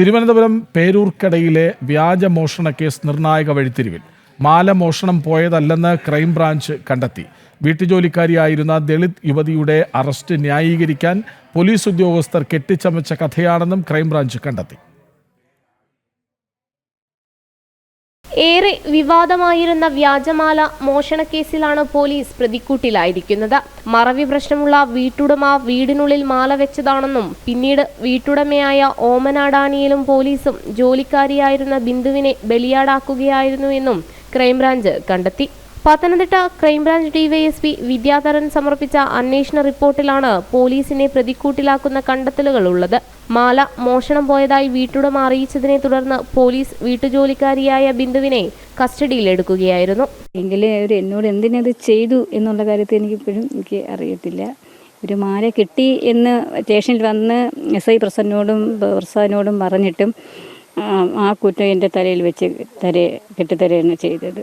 തിരുവനന്തപുരം പേരൂർക്കടയിലെ വ്യാജ മോഷണ കേസ് നിർണായക വഴിത്തിരിവിൽ. മാല മോഷണം പോയതല്ലെന്ന് ക്രൈംബ്രാഞ്ച് കണ്ടെത്തി. വീട്ടുജോലിക്കാരിയായിരുന്ന ദളിത് യുവതിയുടെ അറസ്റ്റ് ന്യായീകരിക്കാൻ പോലീസ് ഉദ്യോഗസ്ഥർ കെട്ടിച്ചമച്ച കഥയാണെന്നും ക്രൈംബ്രാഞ്ച് കണ്ടെത്തി. ഏറെ വിവാദമായിരുന്ന വ്യാജമാല മോഷണക്കേസിലാണ് പോലീസ് പ്രതിക്കൂട്ടിലായിരിക്കുന്നത്. മറവി പ്രശ്നമുള്ള വീട്ടുടമ വീടിനുള്ളിൽ മാല വെച്ചതാണെന്നും പിന്നീട് വീട്ടുടമയായ ഓമനാടാനിയിലും പോലീസും ജോലിക്കാരിയായിരുന്ന ബിന്ദുവിനെ ബലിയാടാക്കുകയായിരുന്നു എന്നും ക്രൈംബ്രാഞ്ച് കണ്ടെത്തി. പത്തനംതിട്ട ക്രൈംബ്രാഞ്ച് ഡിവൈഎസ്പി വിദ്യാധരൻ സമർപ്പിച്ച അന്വേഷണ റിപ്പോർട്ടിലാണ് പോലീസിനെ പ്രതിക്കൂട്ടിലാക്കുന്ന കണ്ടെത്തലുകൾ ഉള്ളത്. മാല മോഷണം പോയതായി വീട്ടുടമ അറിയിച്ചതിനെ തുടർന്ന് പോലീസ് വീട്ടുജോലിക്കാരിയായ ബിന്ദുവിനെ കസ്റ്റഡിയിലെടുക്കുകയായിരുന്നു എങ്കിലും അവർ എന്നോട് എന്തിനത് ചെയ്തു എന്നുള്ള കാര്യത്തിൽ എനിക്ക് ഇപ്പോഴും എനിക്ക് അറിയത്തില്ല. ഒരു മാല കിട്ടി എന്ന് സ്റ്റേഷനിൽ വന്ന് എസ് ഐ പ്രസന്നോടും പ്രസാദിനോടും പറഞ്ഞിട്ടും ആ, കുറ്റം എന്റെ തലയിൽ വെച്ച് തര കെട്ടിത്തരയാണ് ചെയ്തത്.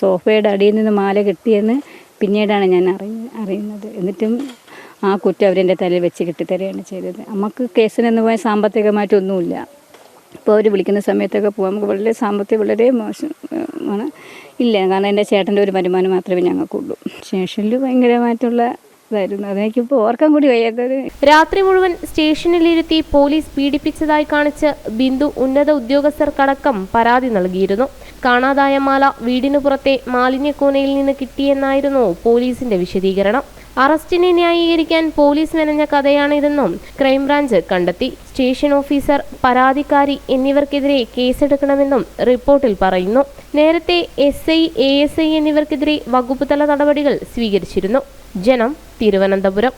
സോഫയുടെ അടിയിൽ നിന്ന് മാല കിട്ടിയെന്ന് പിന്നീടാണ് ഞാൻ അറിയ അറിയുന്നത്. എന്നിട്ടും ആ കുറ്റം അവരെന്റെ തലയിൽ വെച്ച് കിട്ടിത്തരുകയാണ് ചെയ്തത്. നമുക്ക് കേസിനെന്ന് പോയാൽ സാമ്പത്തികമായിട്ടൊന്നുമില്ല. ഇപ്പോൾ അവർ വിളിക്കുന്ന സമയത്തൊക്കെ പോകാൻ നമുക്ക് വളരെ സാമ്പത്തികം വളരെ മോശമാണ് ഇല്ല കാരണം എന്റെ ചേട്ടന്റെ ഒരു വരുമാനം മാത്രമേ ഞങ്ങൾക്കുള്ളൂ. സ്റ്റേഷനിൽ ഭയങ്കരമായിട്ടുള്ള ഇതായിരുന്നു. അതെനിക്കിപ്പോൾ ഓർക്കാൻ കൂടി വയ്യാത്തത് രാത്രി മുഴുവൻ സ്റ്റേഷനിലിരുത്തി പോലീസ് പീഡിപ്പിച്ചതായി കാണിച്ച് ബിന്ദു ഉന്നത ഉദ്യോഗസ്ഥർക്കടക്കം പരാതി നൽകിയിരുന്നു. കാണാതായ മാല വീടിനു പുറത്തെ മാലിന്യക്കൂനയിൽ നിന്ന് കിട്ടിയെന്നായിരുന്നു പോലീസിന്റെ വിശദീകരണം. അറസ്റ്റിനെ ന്യായീകരിക്കാൻ പോലീസ് മെനഞ്ഞ കഥയാണിതെന്നും ക്രൈംബ്രാഞ്ച് കണ്ടെത്തി. സ്റ്റേഷൻ ഓഫീസർ പരാതിക്കാരി എന്നിവർക്കെതിരെ കേസെടുക്കണമെന്നും റിപ്പോർട്ടിൽ പറയുന്നു. നേരത്തെ S I A S I എന്നിവർക്കെതിരെ വകുപ്പുതല നടപടികൾ സ്വീകരിച്ചിരുന്നു. ജനം തിരുവനന്തപുരം.